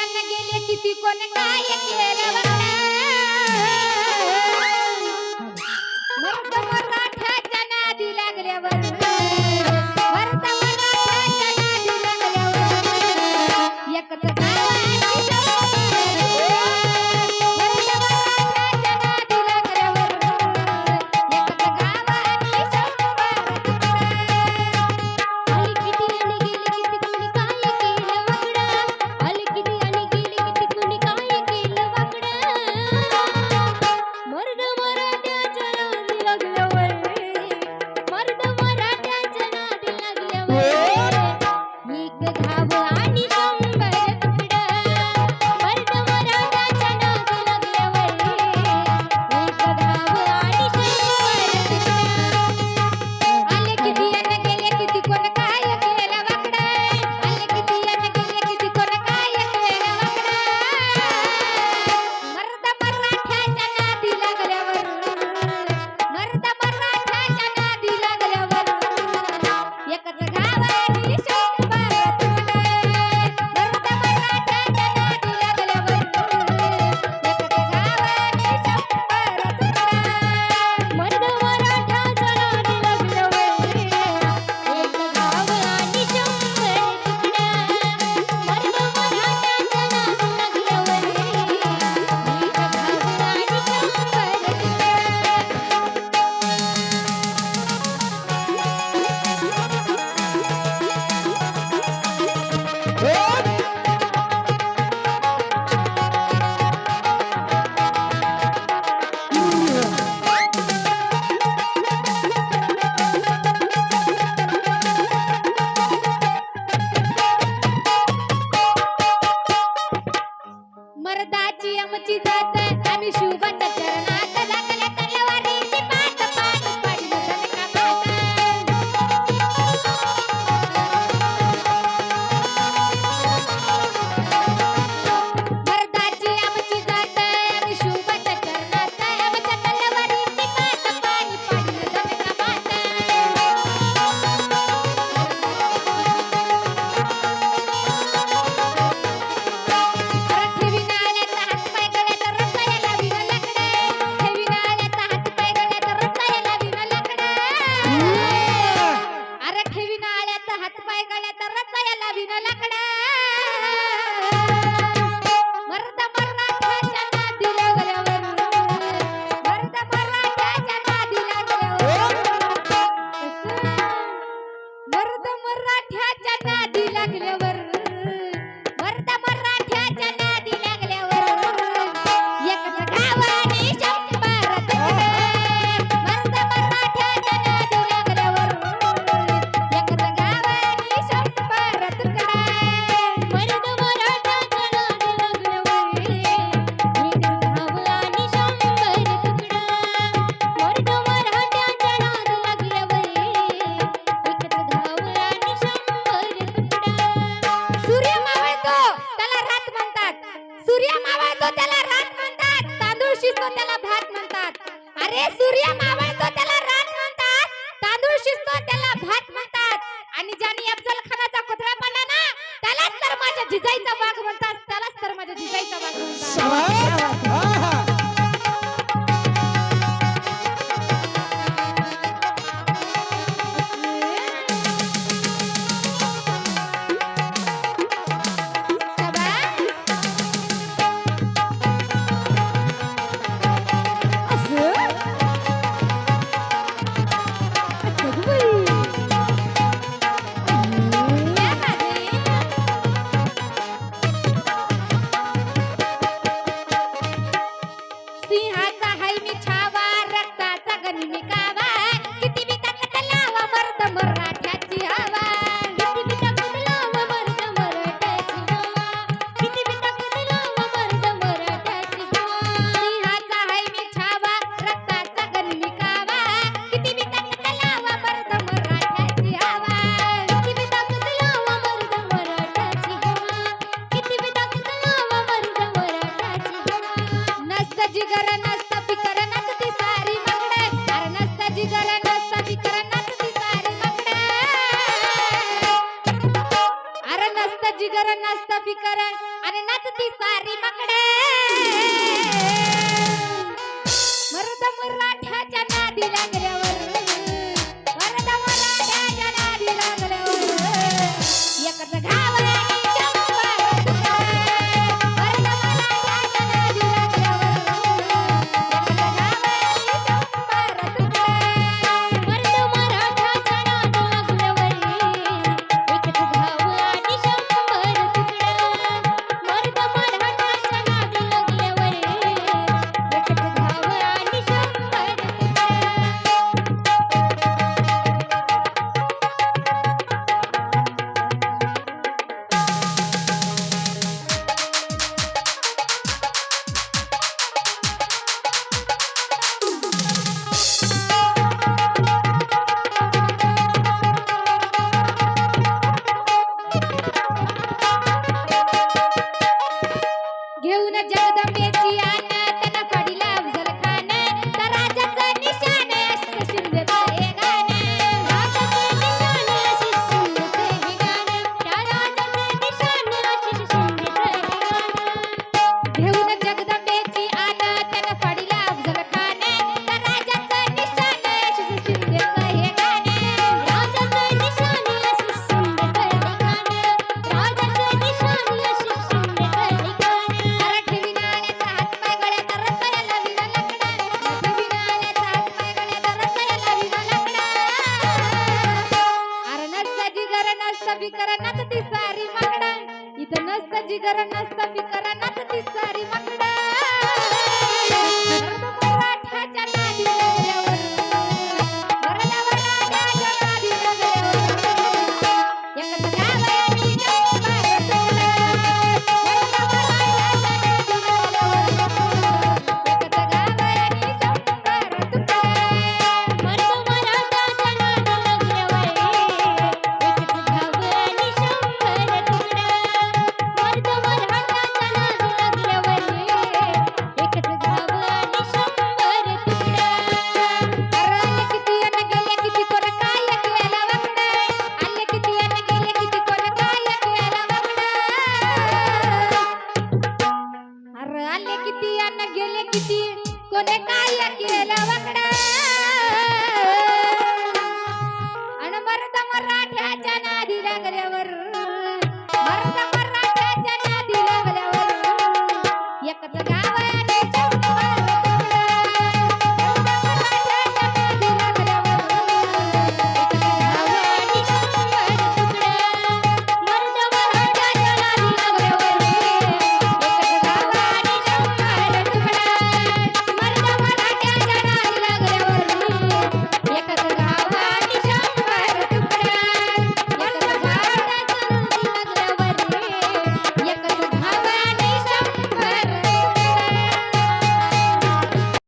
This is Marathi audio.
ಗೆಳೆಯನ್ನ ಗೆಳೆತಿ ತಿಕೋನ ಕಾಯ ಕೇರವನ पाय बाय गळ्यात रचायला विन लाकडा म्हणतो त्याला रात म्हणतात तांदूळ शिजतो त्याला भात म्हणतात. अरे सूर्य मावळतो त्याला रात म्हणतात तांदूळ शिजतो त्याला भात म्हणतात. आणि ज्याने अफजल खानाचा कुत्रा पाडला ना त्यालाच तर माझ्या जिजाईचा वाघ सिंहाचा हाय मी छावा रक्ताचा गणिमी जिगर नसतं फिकर आणि इथं नसतं जिगर नसतं फिकर नाचती सारी मंगडा आले किती अन्न गेले किती? कोणे काय केलं वाकडा? मराठ्याच्या नादी लागल्यावर मराठ्याच्या नादी लागल्यावर एकच गाव